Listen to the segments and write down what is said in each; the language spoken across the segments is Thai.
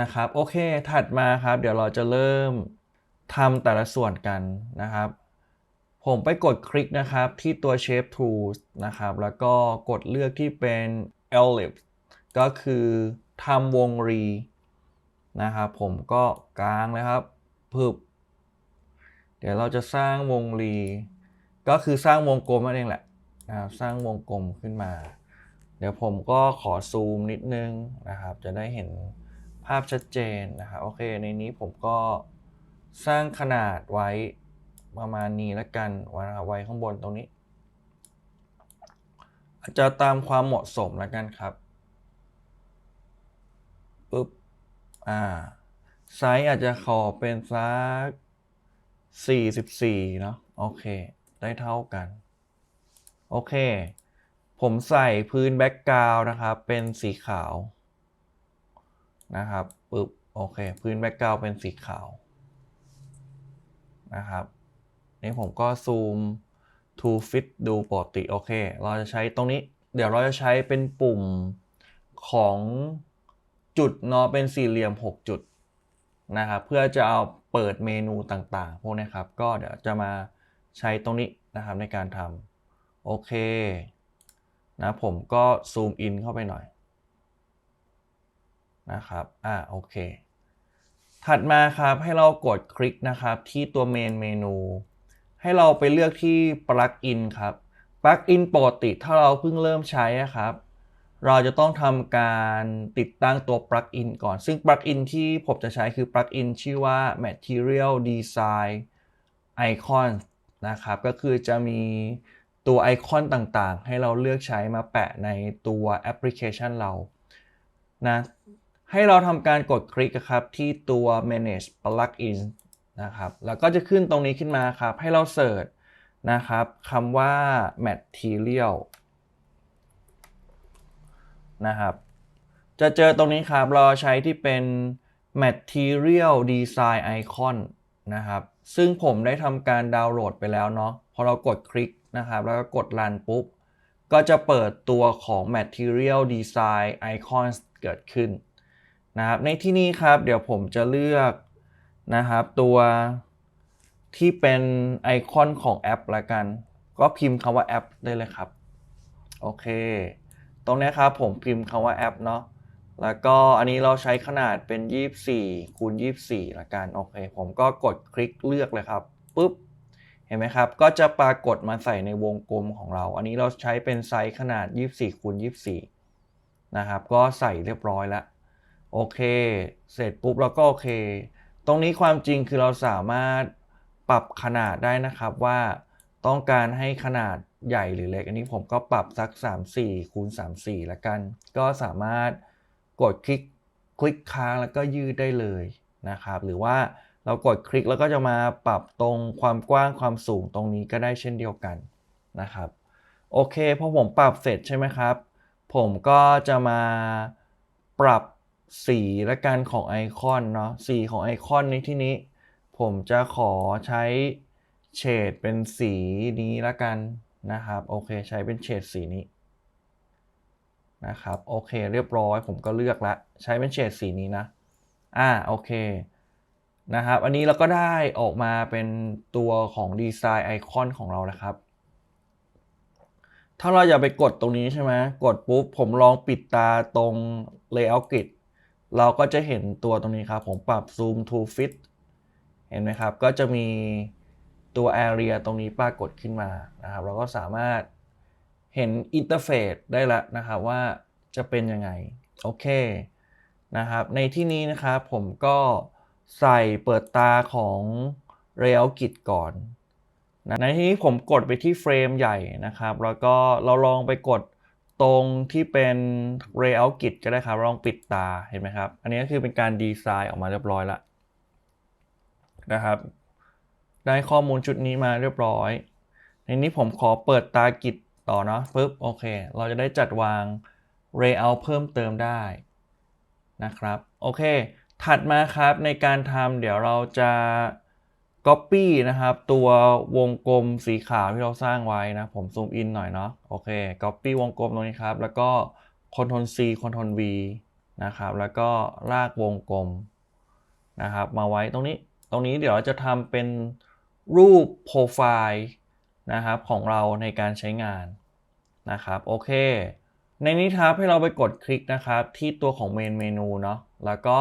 นะครับ โอเค ถัดมาครับ เดี๋ยวเราจะเริ่มทำแต่ละส่วนกันนะครับ ผมไปกดคลิกนะครับที่ตัว Shape Tools นะครับ แล้วก็กดเลือกที่เป็น Ellipse ก็คือทำวงรีนะครับ ผมก็กลางเลยครับพึบ เดี๋ยวเราจะสร้างวงรี ก็คือสร้างวงกลมนั่นเองแหละนะครับสร้างวงกลมขึ้นมา เดี๋ยวผมก็ขอซูมนิดนึงนะครับ จะได้เห็นาพชัดเจนนะครับโอเคในนี้ผมก็สร้างขนาดไว้ประมาณนี้แล้วกันวนะครับไว้ข้างบนตรงนี้ อาจจะตามความเหมาะสมแล้วกันครับปึ๊บอ่าไซส์อาจจะขอเป็นสัก44เนาะโอเค ได้เท่ากัน โอเค ผมใส่พื้นแบ็กกราวนะครับ เป็นสีขาว นะครับปึ๊บโอเค พื้นแบ็กกราวเป็นสีขาวนะครับนี่ผมก็ซูม to fit ดูปกติโอเค เราจะใช้ตรงนี้ เดี๋ยวเราจะใช้เป็นปุ่มของจุดเนาะเป็นสี่เหลี่ยม 6 จุดนะครับเพื่อจะเอาเปิดเมนูต่างๆ พวกนี้ครับ ก็เดี๋ยวจะมาใช้ตรงนี้นะครับในการทำโอเคนะผมก็ซูมอินเข้าไปหน่อย นะครับ อ่าโอเค ถัดมาครับให้เรากดคลิกนะครับที่ตัวเมนเมนู ให้เราไปเลือกที่ plugin ครับ plugin ปกติถ้าเราเพิ่งเริ่มใช้ครับเราจะต้องทำการติดตั้งตัว plugin ก่อน ซึ่ง plugin ที่ผมจะใช้คือ plugin ชื่อว่า material design icon นะครับ ก็คือจะมีตัวไอคอนต่างๆ ให้เราเลือกใช้มาแปะในตัวแอปพลิเคชันเรา นะ ให้เราทำการกดคลิกครับที่ตัว manage plugin นะครับแล้วก็จะขึ้นตรงนี้ขึ้นมาครับ ให้เราเสิร์ชนะครับคำว่า material นะครับ จะเจอตรงนี้ครับ เราใช้ที่เป็น material design icon นะครับ ซึ่งผมได้ทำการดาวน์โหลดไปแล้วเนาะ พอเรากดคลิกนะครับ แล้วก็กด run ปุ๊บ ก็จะเปิดตัวของ material design icons เกิดขึ้น นะครับ ในที่นี้ครับเดี๋ยวผมจะเลือกนะครับตัวที่เป็นไอคอนของแอปละกัน ก็พิมพ์คำว่าแอปได้เลยครับ โอเค ตรงนี้ครับผมพิมพ์คำว่าแอปเนาะแล้วก็อันนี้เราใช้ขนาดเป็น 24คูณ24ละกัน โอเค ผมก็กดคลิกเลือกเลยครับปุ๊บ เห็นไหมครับ ก็จะปรากฏมาใส่ในวงกลมของเรา อันนี้เราใช้เป็นไซส์ขนาด 24คูณ24นะครับ ก็ใส่เรียบร้อยแล้ว โอเค เสร็จปุ๊บเราก็โอเค ตรงนี้ความจริงคือเราสามารถปรับขนาดได้นะครับว่าต้องการให้ขนาดใหญ่หรือเล็ก อันนี้ผมก็ปรับสัก 34คูณ34ละกัน ก็สามารถกดคลิกคลิกค้างแล้วก็ยืดได้เลยนะครับ หรือว่าเรากดคลิกแล้วก็จะมาปรับตรงความกว้างความสูงตรงนี้ก็ได้เช่นเดียวกันนะครับ โอเคพอผมปรับเสร็จใช่ไหมครับ ผมก็จะมาปรับ สีและกันของไอคอนเนาะสีของไอคอนในที่นี้ ผมจะขอใช้เฉดเป็นสีนี้ละกันนะครับ โอเคใช้เป็นเฉดสีนี้นะครับโอเคเรียบร้อยผมก็เลือกละใช้เป็นเฉดสีนี้นะอ่าโอเคนะครับอันนี้เราก็ได้ออกมาเป็นตัวของดีไซน์ไอคอนของเราแล้วครับ ถ้าเราอยากไปกดตรงนี้ใช่ไหมกดปุ๊บผมลองปิดตาตรง Layout Grid เราก็จะเห็นตัวตรงนี้ครับผมปรับ Zoom to Fit เห็นไหมครับ ก็จะมีตัว Area ตรงนี้ปรากฏขึ้นมานะครับ เราก็สามารถเห็นอินเทอร์เฟซได้ล้วนะครับว่าจะเป็นยังไง โอเคนะครับ ในที่นี้นะครับผมก็ใส่เปิดตาของ Layout Grid ก่อนนะในที่นี้ผมกดไปที่เฟรมใหญ่นะครับ แล้วก็เราลองไปกด ตรงที่เป็น Layout Grid ก็ได้ครับลองปิดตาเห็นไหมครับ อันนี้ก็คือเป็นการดีไซน์ออกมาเรียบร้อยแล้วนะครับ ได้ข้อมูลชุดนี้มาเรียบร้อย ในนี้ผมขอเปิดตากิจต่อเนาะปึ๊บโอเค เราจะได้จัดวาง Layout เพิ่มเติมได้นะครับ โอเค ถัดมาครับในการทำเดี๋ยวเราจะ Copy นะครับ ตัววงกลมสีขาวที่เราสร้างไว้นะ ผมซูมอินหน่อยเนาะโอเค Copy วงกลมตรงนี้ครับ แล้วก็ Ctrl C Ctrl V นะครับ แล้วก็ลากวงกลมนะครับ มาไว้ตรงนี้ ตรงนี้เดี๋ยวเราจะทำเป็นรูปโปรไฟล์นะครับของเราในการใช้งานนะครับโอเค ในนี้ครับให้เราไปกดคลิกนะครับที่ตัวของเมนเมนูเนาะแล้วก็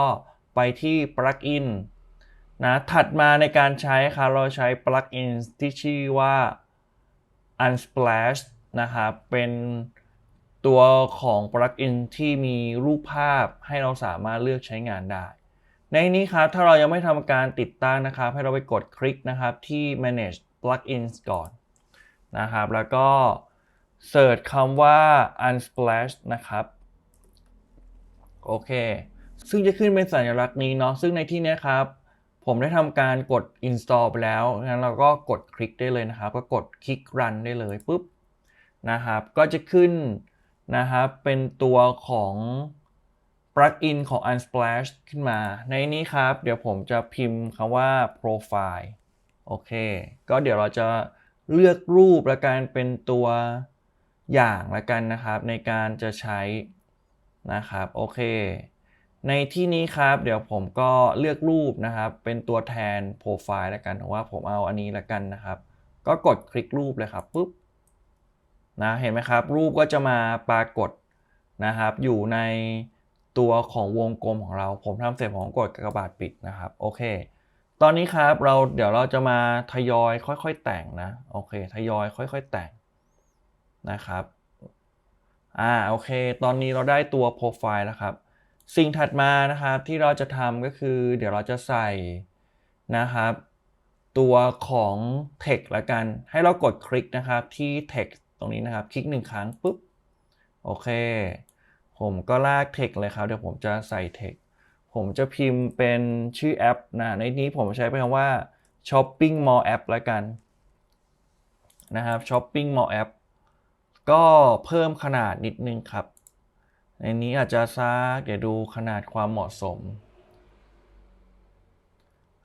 ไปที่ plugin นะถัดมาในการใช้ครับเราใช้ plugin ที่ชื่อว่า Unsplash นะครับเป็นตัวของ plugin ที่มีรูปภาพให้เราสามารถเลือกใช้งานได้ ในนี้ครับถ้าเรายังไม่ทำการติดตั้งนะครับ ให้เราไปกดคลิกนะครับที่ manage plugins ก่อนนะครับ แล้วก็เสิร์ชคำว่า unsplash นะครับ โอเค ซึ่งจะขึ้นเป็นสัญลักษณ์นี้เนาะซึ่งในที่นี้ครับ ผมได้ทำการกด install ไปแล้ว งั้นเราก็กดคลิกได้เลยนะครับ ก็กดคลิก run ได้เลยปุ๊บนะครับ ก็จะขึ้นนะครับ เป็นตัวของ plugin ของ Unsplash ขึ้นมา ในนี้ครับ เดี๋ยวผมจะพิมพ์คำว่า profile โอเค ก็เดี๋ยวเราจะเลือกรูปและการเป็นตัวอย่างละกันนะครับ ในการจะใช้นะครับ โอเค ในที่นี้ครับเดี๋ยวผมก็เลือกรูปนะครับ เป็นตัวแทนโปรไฟล์ละกันว่าผมเอาอันนี้ละกันนะครับ ก็กดคลิกรูปเลยครับปุ๊บนะเห็นไหมครับ รูปก็จะมาปรากฏนะครับ อยู่ในตัวของวงกลมของเรา ผมทำเสร็จผมกดกระบาดปิดนะครับโอเค ตอนนี้ครับเราเดี๋ยวเราจะมาทยอยค่อยๆแต่งนะโอเคทยอยค่อย ๆแต่งนะครับอ่าโอเค ตอนนี้เราได้ตัวโปรไฟล์แล้วครับ สิ่งถัดมานะครับที่เราจะทำก็คือเดี๋ยวเราจะใส่นะครับ ตัวของ text ละกัน ให้เรากดคลิกนะครับที่ text ตรงนี้นะครับ คลิกหนึ่งครั้งปุ๊บโอเค ผมก็ลาก text เลยครับ เดี๋ยวผมจะใส่ text ผมจะพิมพ์เป็นชื่อแอปนะในนี้ผมใช้เป็นคำว่า shopping mall app ละกันนะครับ shopping mall app ก็เพิ่มขนาดนิดนึงครับ ในนี้อาจจะซักเดี๋ยวดูขนาดความเหมาะสม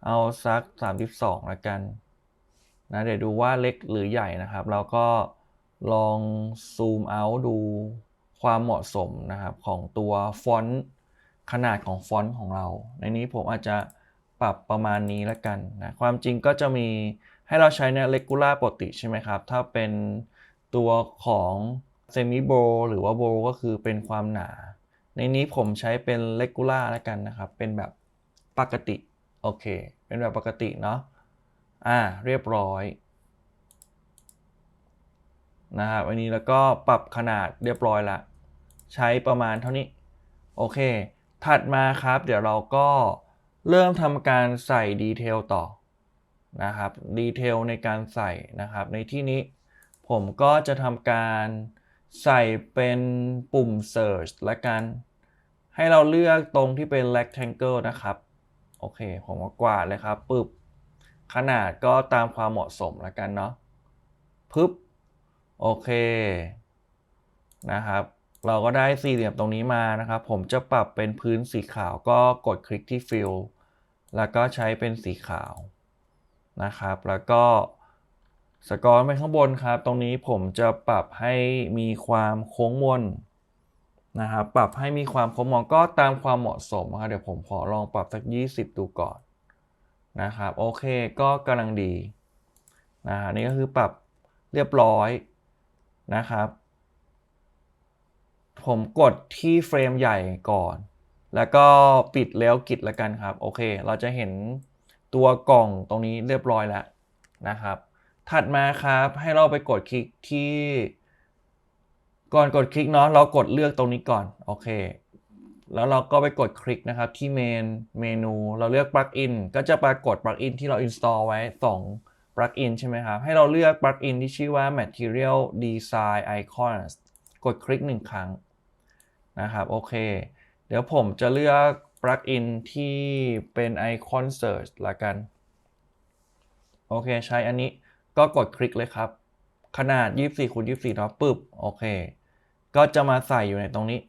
เอาซัก 32ละกันนะเดี๋ยวดูว่าเล็กหรือใหญ่นะครับเราก็ลองซูมเอาดูความเหมาะสมนะครับของตัวฟอนต์ขนาดของฟอนต์ของเรา ในนี้ผมอาจจะปรับประมาณนี้ละกันนะความจริงก็จะมีให้เราใช้ใน regular ปกติใช่ไหมครับ ถ้าเป็นตัวของ semi b o หรือว่า b o ก็คือเป็นความหนา ในนี้ผมใช้เป็น regular แล้วกันนะครับ เป็นแบบปกติ โอเค เป็นแบบปกติเนาะอ่าเรียบร้อยนะครับอันนี้แล้วก็ปรับขนาดเรียบร้อยละใช้ประมาณเท่านี้ โอเค ถัดมาครับ เดี๋ยวเราก็เริ่มทำการใส่ดีเทลต่อนะครับดีเทลในการใส่นะครับ ในที่นี้ผมก็จะทำการ ใส่เป็นปุ่ม search ละกัน ให้เราเลือกตรงที่เป็น rectangle นะครับ โอเค ผมก็กวาดเลยครับปึ๊บ ขนาดก็ตามความเหมาะสมและกันเนาะปึ๊บ โอเค นะครับ เราก็ได้สี่เหลี่ยมตรงนี้มานะครับ ผมจะปรับเป็นพื้นสีขาวก็กดคลิกที่ fill แล้วก็ใช้เป็นสีขาวนะครับ แล้วก็ สกอร์ไปข้างบนครับ ตรงนี้ผมจะปรับให้มีความโค้งมนนะครับปรับให้มีความโค้งมนก็ตามความเหมาะสมครับเดี๋ยวผมขอลองปรับสัก 20 ดูก่อนนะครับโอเคก็กำลังดีนะฮะนี่ก็คือปรับเรียบร้อยนะครับ ผมกดที่เฟรมใหญ่ก่อน แล้วก็ปิดแล้วกิดแล้วกันครับ โอเค เราจะเห็นตัวกล่องตรงนี้เรียบร้อยแล้วนะครับ ถัดมาครับให้เราไปกดคลิกที่ ก่อนกดคลิกเนาะเรากดเลือกตรงนี้ก่อนโอเค แล้วเราก็ไปกดคลิกนะครับที่เมนเมนูเราเลือก plugin ก็จะปรากฏ plugin ที่เรา install ไว้2 plugin ใช่ไหมครับ ให้เราเลือก plugin ที่ชื่อว่า material design icons กดคลิกหนึ่งครั้งนะครับโอเค เดี๋ยวผมจะเลือก plugin ที่เป็น icon search ละกัน โอเคใช้อันนี้ ก็กดคลิกเลยครับ ขนาด 24คูณ24เนาะปึ๊บโอเค ก็จะมาใส่อยู่ในตรงนี้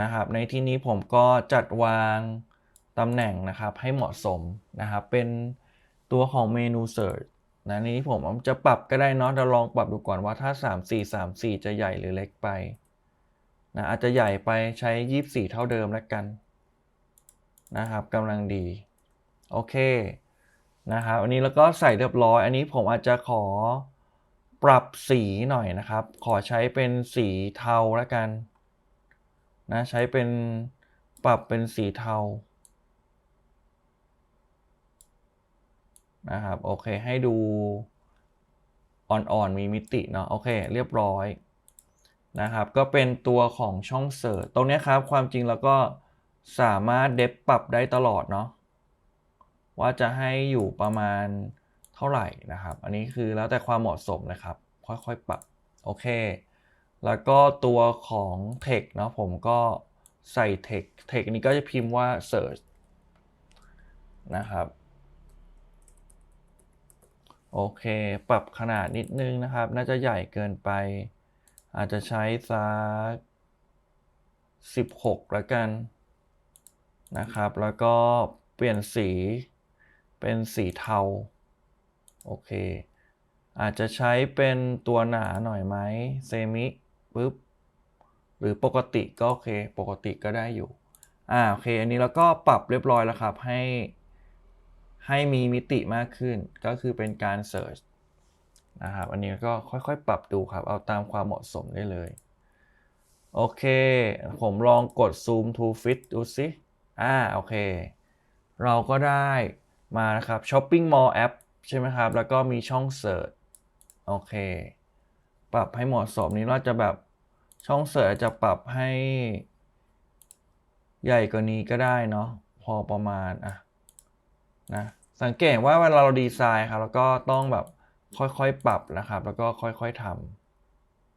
นะครับ ในที่นี้ผมก็จัดวางตำแหน่งนะครับให้เหมาะสมนะครับ เป็นตัวของเมนู search นะนี้ผมจะปรับก็ได้เนาะเราลองปรับดูก่อนว่าถ้า 3 4 3 4 จะใหญ่หรือเล็กไปนะอาจจะใหญ่ไปใช้ 24 เท่าเดิมแล้วกันนะครับกำลังดี โอเค นะครับอันนี้แล้วก็ใส่เรียบร้อย อันนี้ผมอาจจะขอปรับสีหน่อยนะครับ ขอใช้เป็นสีเทาแล้วกันนะใช้เป็นปรับเป็นสีเทานะครับโอเคให้ดูอ่อนๆมีมิติเนาะโอเคเรียบร้อยนะครับก็เป็นตัวของช่องเสิร์ชตรงนี้ครับความจริงแล้วก็สามารถเดฟปรับได้ตลอดเนาะ ว่าจะให้อยู่ประมาณเท่าไหร่นะครับ อันนี้คือแล้วแต่ความเหมาะสมนะครับ ค่อยๆปรับ โอเค แล้วก็ตัวของ text เนาะผมก็ใส่ text text นี้ก็จะพิมพ์ว่า search นะครับ โอเค ปรับขนาดนิดนึงนะครับ น่าจะใหญ่เกินไป อาจจะใช้สัก16 แล้วกันนะครับ แล้วก็เปลี่ยนสี เป็นสีเทา โอเค อาจจะใช้เป็นตัวหนาหน่อยไหมเซมิปุ๊บ หรือปกติก็โอเค ปกติก็ได้อยู่ อ่า โอเค อันนี้เราก็ปรับเรียบร้อยแล้วครับ ให้ ให้มีมิติมากขึ้น ก็คือเป็นการ search นะครับ อันนี้ก็ค่อยๆ ปรับดูครับ เอาตามความเหมาะสมได้เลย โอเค ผมลองกด zoom to fit ดูสิ อ่า โอเค เราก็ได้ มานะครับ shopping mall app ใช่ไหมครับ แล้วก็มีช่อง search โอเค ปรับให้เหมาะสมนี้เราจะแบบช่องเสิร์ชจจะปรับให้ ใหญ่กว่านี้ก็ได้เนาะพอประมาณอะนะสังเกตว่าเวลาเราดีไซน์ครับแล้วก็ต้องแบบค่อยๆปรับนะครับ แล้วก็ค่อยๆท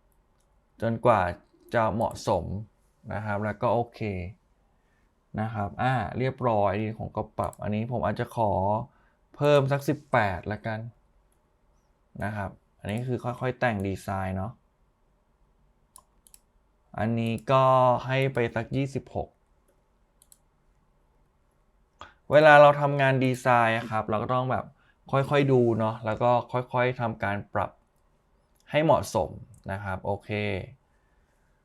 ำจนกว่าจะเหมาะสมนะครับ แล้วก็โอเค นะครับอ่าเรียบร้อยดีผมก็ปรับอันนี้ผมอาจจะขอเพิ่มสัก 18ละกันนะครับ อันนี้คือค่อยๆแต่งดีไซน์เนาะอันนี้ก็ให้ไปสัก 26เวลาเราทำงานดีไซน์อะครับ เราก็ต้องแบบค่อยๆดูเนาะแล้วก็ค่อยๆทำการปรับให้เหมาะสมนะครับ โอเค